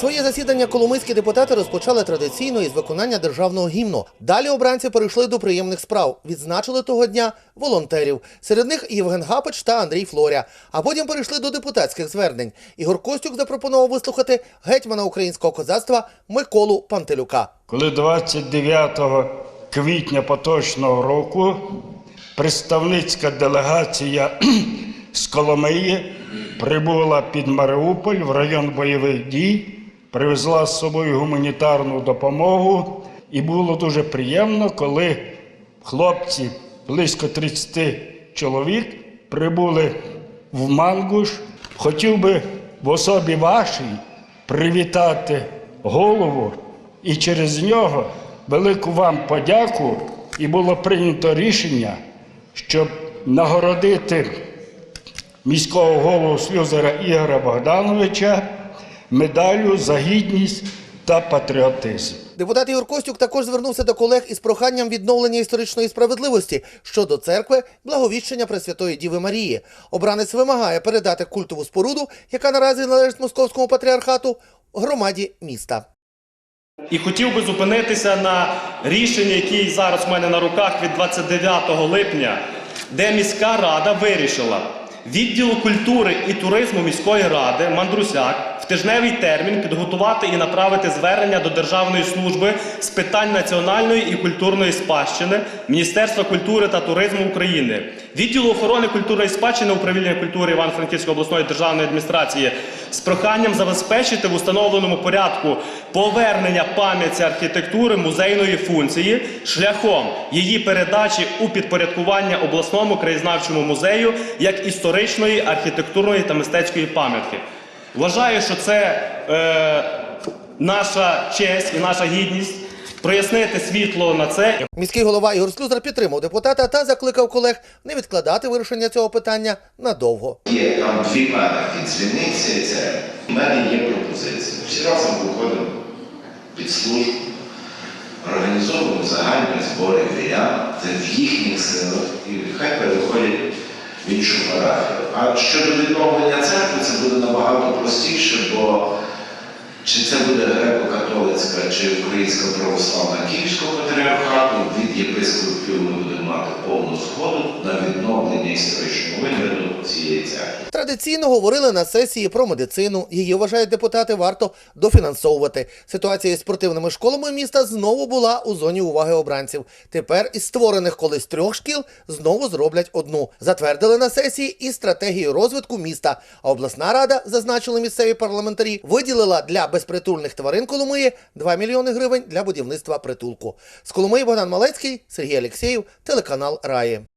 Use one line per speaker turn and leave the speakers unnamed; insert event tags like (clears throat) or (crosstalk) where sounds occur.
Своє засідання коломийські депутати розпочали традиційно із виконання державного гімну. Далі обранці перейшли до приємних справ. Відзначили того дня волонтерів. Серед них Євген Гапич та Андрій Флоря. А потім перейшли до депутатських звернень. Ігор Костюк запропонував вислухати гетьмана українського козацтва Миколу Пантелюка.
Коли 29 квітня поточного року представницька делегація (clears throat) з Коломиї прибула під Маріуполь в район бойових дій, привезла з собою гуманітарну допомогу, і було дуже приємно, коли хлопці близько 30 чоловік прибули в Мангуш. Хотів би в особі вашій привітати голову і через нього велику вам подяку. І було прийнято рішення, щоб нагородити міського голову Слюзера Ігоря Богдановича медаллю за гідність та патріотизм.
Депутат Ігор Костюк також звернувся до колег із проханням відновлення історичної справедливості щодо церкви благовіщення Пресвятої Діви Марії. Обранець вимагає передати культову споруду, яка наразі належить московському патріархату, громаді міста.
І хотів би зупинитися на рішенні, яке зараз у мене на руках від 29 липня, де міська рада вирішила відділу культури і туризму міської ради Мандрусяк в тижневий термін підготувати і направити звернення до Державної служби з питань національної і культурної спадщини Міністерства культури та туризму України, відділу охорони культурної спадщини управління культури Івано-Франківської обласної державної адміністрації з проханням забезпечити в установленому порядку повернення пам'яті архітектури музейної функції шляхом її передачі у підпорядкування обласному краєзнавчому музею як історичної, архітектурної та мистецької пам'ятки. Вважаю, що це е, наша честь і наша гідність прояснити світло на це
Міський голова Ігор Слюзер підтримав депутата та закликав колег не відкладати вирішення цього питання надовго.
Є там дві пам'ятки дзвіниці і церкви. У мене є пропозиція. Всі разом виходимо під службу, організовуємо загальні збори вірян, це в їхніх силах, і хай переходять в іншу парафію. А щодо відновлення церкви, православна Київського патріархату, від єпископів ми будемо мати повну згоду на відновлення церкви.
Традиційно говорили на сесії про медицину. Її вважають депутати варто дофінансовувати. Ситуація із спортивними школами міста знову була у зоні уваги обранців. Тепер із створених колись трьох шкіл знову зроблять одну. Затвердили на сесії і стратегію розвитку міста. А обласна рада, зазначили місцеві парламентарі, виділила для безпритульних тварин Коломиї 2 мільйони гривень для будівництва притулку. З Коломиї Богдан Малецький, Сергій Алєксєєв, телеканал Раї.